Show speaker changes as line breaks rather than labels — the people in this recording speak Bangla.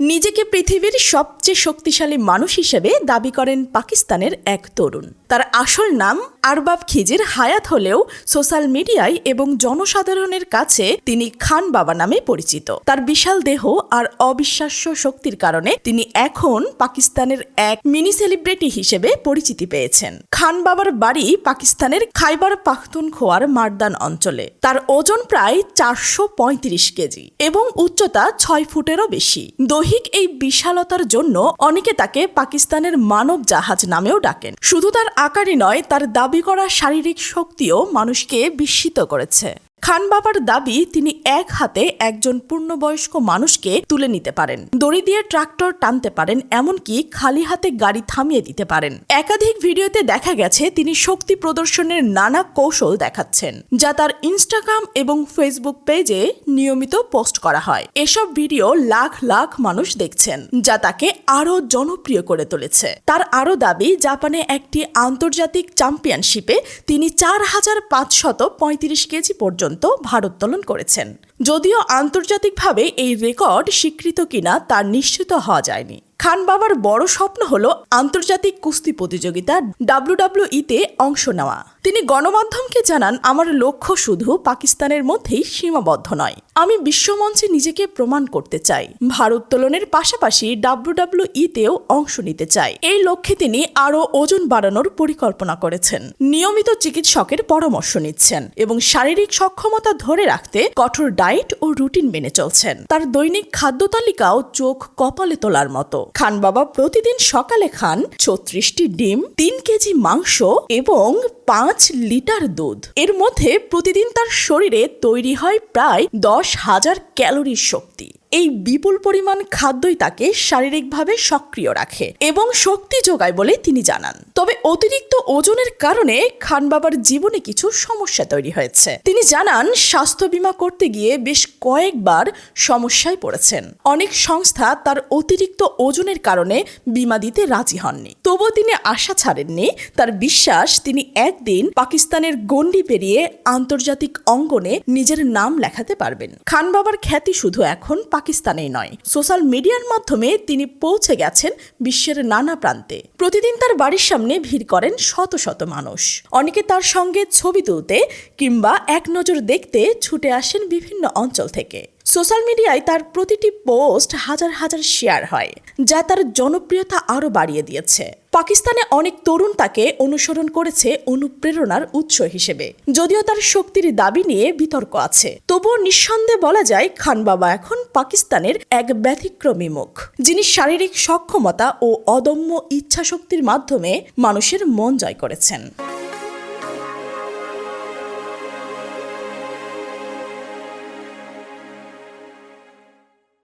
নিজেকে পৃথিবীর সবচেয়ে শক্তিশালী মানুষ হিসেবে দাবি করেন পাকিস্তানের এক তরুণ। তার আসল নাম আরবাব খিজির হায়াত হলেও সোশ্যাল মিডিয়ায় এবং জনসাধারণের কাছে তিনি খান বাবা নামে পরিচিত। তার বিশাল দেহ আর অবিশ্বাস্য শক্তির কারণে তিনি এখন পাকিস্তানের এক মিনি সেলিব্রিটি হিসেবে পরিচিতি পেয়েছেন। খান বাবার বাড়ি পাকিস্তানের খাইবার পাখতুনখোয়ার মারদান অঞ্চলে। তার ওজন প্রায় চারশো পঁয়ত্রিশ কেজি এবং উচ্চতা ছয় ফুটেরও বেশি। দৈহিক এই বিশালতার জন্য অনেকে তাকে পাকিস্তানের মানব জাহাজ নামেও ডাকেন। শুধু তার আকারই নয়, তার দাবি করা শারীরিক শক্তিও মানুষকে বিস্মিত করেছে। খান বাবার দাবি, তিনি এক হাতে একজন পূর্ণবয়স্ক মানুষকে তুলে নিতে পারেন। দড়ি দিয়ে ট্রাক্টর টানতে পারেন, এমনকি খালি হাতে গাড়ি থামিয়ে দিতে পারেন। একাধিক ভিডিওতে দেখা গেছে, তিনি শক্তি প্রদর্শনের নানা কৌশল দেখাচ্ছেন, যা তার ইনস্টাগ্রাম এবং ফেসবুক পেজে নিয়মিত পোস্ট করা হয়। এসব ভিডিও লাখ লাখ মানুষ দেখছেন, যা তাকে আরও জনপ্রিয় করে তুলেছে। তার আরও দাবি, জাপানে একটি আন্তর্জাতিক চ্যাম্পিয়নশিপে তিনি চার হাজার পাঁচশত পঁয়ত্রিশ কেজি পর্যন্ত ভারোত্তোলন করেছেন। যদিও আন্তর্জাতিকভাবে এই রেকর্ড স্বীকৃত কিনা তা নিশ্চিত হওয়া যায়নি। খান বাবার বড় স্বপ্ন হল আন্তর্জাতিক কুস্তি প্রতিযোগিতা ডাব্লিউডাব্লিউইতে অংশ নেওয়া। তিনি গণমাধ্যমকে জানান, আমার লক্ষ্য শুধু পাকিস্তানের মধ্যেই সীমাবদ্ধ নয়। আমি বিশ্বমঞ্চে নিজেকে প্রমাণ করতে চাই। ভারোত্তোলনের পাশাপাশি ডাব্লিউডাব্লিউইতেও অংশ নিতে চাই। এই লক্ষ্যে তিনি আরও ওজন বাড়ানোর পরিকল্পনা করেছেন। নিয়মিত চিকিৎসকের পরামর্শ নিচ্ছেন এবং শারীরিক সক্ষমতা ধরে রাখতে কঠোর ডায়েট ও রুটিন মেনে চলছেন। তার দৈনিক খাদ্য তালিকাও চোখ কপালে তোলার মতো। খান বাবা প্রতিদিন সকালে খান ছত্রিশটি ডিম, তিন কেজি মাংস এবং পাঁচ লিটার দুধ। এর মধ্যে প্রতিদিন তার শরীরে তৈরি হয় প্রায় দশ হাজার ক্যালোরির শক্তি। এই বিপুল পরিমাণ খাদ্যই তাকে শারীরিকভাবে সক্রিয় রাখে এবং শক্তি যোগায় বলে তিনি জানান। তবে অতিরিক্ত ওজনের কারণে খান বাবার জীবনে কিছু সমস্যা তৈরি হয়েছে। তিনি জানান, স্বাস্থ্য বীমা করতে গিয়ে বেশ কয়েকবার সমস্যায় পড়েছেন। অনেক সংস্থা তার অতিরিক্ত ওজনের কারণে বিমা দিতে রাজি হননি। তবুও তিনি আশা ছাড়েননি। তার বিশ্বাস, তিনি একদিন পাকিস্তানের গণ্ডি পেরিয়ে আন্তর্জাতিক অঙ্গনে নিজের নাম লেখাতে পারবেন। খান বাবার খ্যাতি শুধু এখন পাকিস্তানেই নয়। সোশ্যাল মিডিয়ার মাধ্যমে তিনি পৌঁছে গেছেন বিশ্বের নানা প্রান্তে। প্রতিদিন তার বাড়ির সামনে ভিড় করেন শত শত মানুষ। অনেকে তার সঙ্গে ছবি তুলতে কিংবা এক নজর দেখতে ছুটে আসেন বিভিন্ন অঞ্চল থেকে। সোশ্যাল মিডিয়ায় তার প্রতিটি পোস্ট হাজার হাজার শেয়ার হয়, যা তার জনপ্রিয়তা আরও বাড়িয়ে দিয়েছে। পাকিস্তানে অনেক তরুণ তাকে অনুসরণ করেছে অনুপ্রেরণার উৎস হিসেবে। যদিও তার শক্তির দাবি নিয়ে বিতর্ক আছে। তবুও নিঃসন্দেহে বলা যায়, খান বাবা এখন পাকিস্তানের এক ব্যতিক্রমী মুখ, যিনি শারীরিক সক্ষমতা ও অদম্য ইচ্ছাশক্তির মাধ্যমে মানুষের মন জয় করেছেন।